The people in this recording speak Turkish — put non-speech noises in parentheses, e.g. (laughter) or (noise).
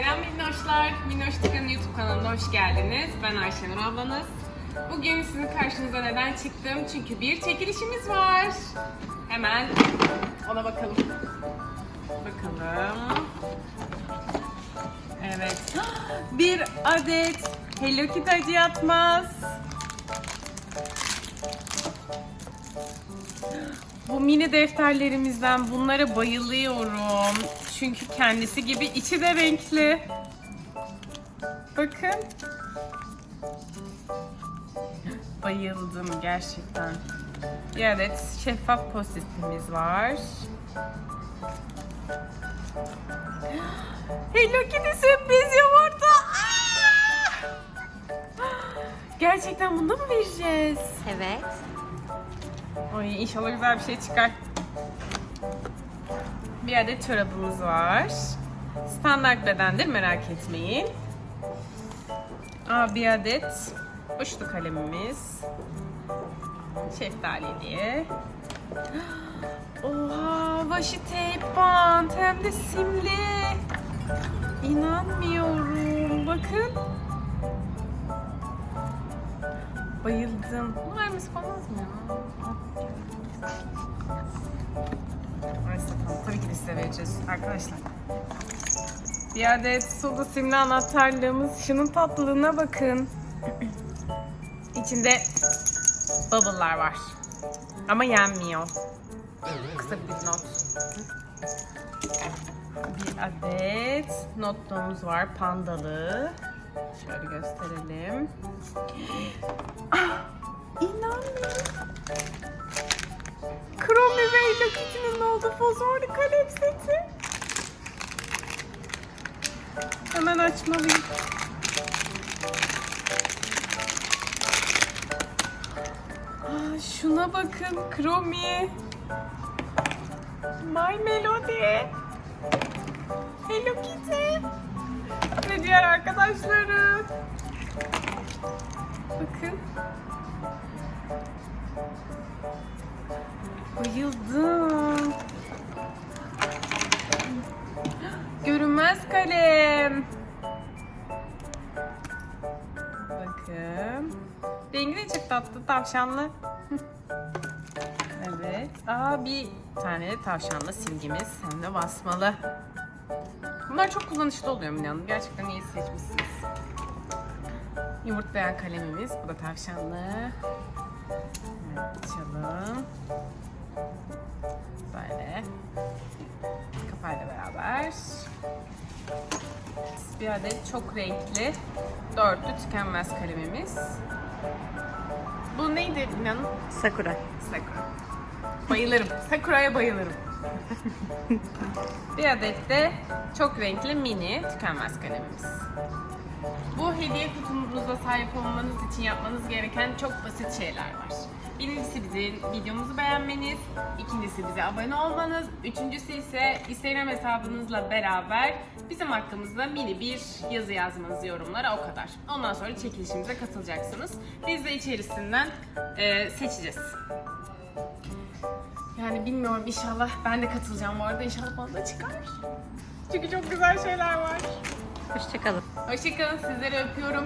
Selam minnoşlar. Minnoş Tıkan'ın YouTube kanalına hoş geldiniz. Ben Ayşenur ablanız. Bugün sizin karşınıza neden çıktım? Çünkü bir çekilişimiz var. Hemen ona bakalım. Bakalım. Evet. Bir adet Hello Kitty acı yatmaz. Bu mini defterlerimizden bunlara bayılıyorum. Çünkü kendisi gibi içi de renkli. Bakın. Bayıldım gerçekten. Bir adet şeffaf postitimiz var. Hello Kitty sürpriz yumurta. Aa! Gerçekten bunu mu vereceğiz? Evet. Ay inşallah güzel bir şey çıkar. Bir adet çorabımız var. Standart bedendir merak etmeyin. Aa, bir adet uçlu kalemimiz. Şeftalili. (gasps) Oha washi tape bant hem de simli. İnanmıyorum. Bakın. Bayıldım. Bunu vermesi olmaz mı ya? Tamam. Tabii ki de size vereceğiz arkadaşlar. Bir adet sulu simli anahtarlığımız. Şunun tatlılığına bakın. (clears throat) İçinde bubble'lar var. Ama yenmiyor. Kısa bir not. Bir adet notluğumuz var pandalı. Şöyle gösterelim. Ah, İnanmıyorum. Kromi ve Hello Kitty'nin olduğu fosforlu kalem seti. Hemen açmalıyım. Aa, şuna bakın Kromi. My Melody. Hello Kitty. Ve diğer arkadaşları. Bakın. Bayıldım. Görünmez kalem. Bakın. Rengi de çok tatlı tavşanlı. (laughs) evet. Aa bir tane de tavşanlı silgimiz. Hem de basmalı. Bunlar çok kullanışlı oluyor Mine Hanım. Gerçekten iyi seçmişsiniz. Yumurtlayan kalemimiz. Bu da tavşanlı. Evet, açalım. Böyle. Kapağıyla beraber. Bir adet çok renkli dörtlü tükenmez kalemimiz. Bu neydi inanın? Sakura. Sakura. Bayılırım. Sakura'ya bayılırım. (laughs) bir adet de çok renkli mini tükenmez kalemimiz. Bu hediye kutumuza sahip olmanız için yapmanız gereken çok basit şeyler var. Birincisi bizim videomuzu beğenmeniz, ikincisi bize abone olmanız, üçüncüsü ise Instagram hesabınızla beraber bizim hakkımızda mini bir yazı yazmanız yorumlara o kadar. Ondan sonra çekilişimize katılacaksınız. Biz de içerisinden e, seçeceğiz. Yani bilmiyorum inşallah ben de katılacağım bu arada inşallah bana da çıkar. Çünkü çok güzel şeyler var. Hoşçakalın. Hoşçakalın sizleri öpüyorum.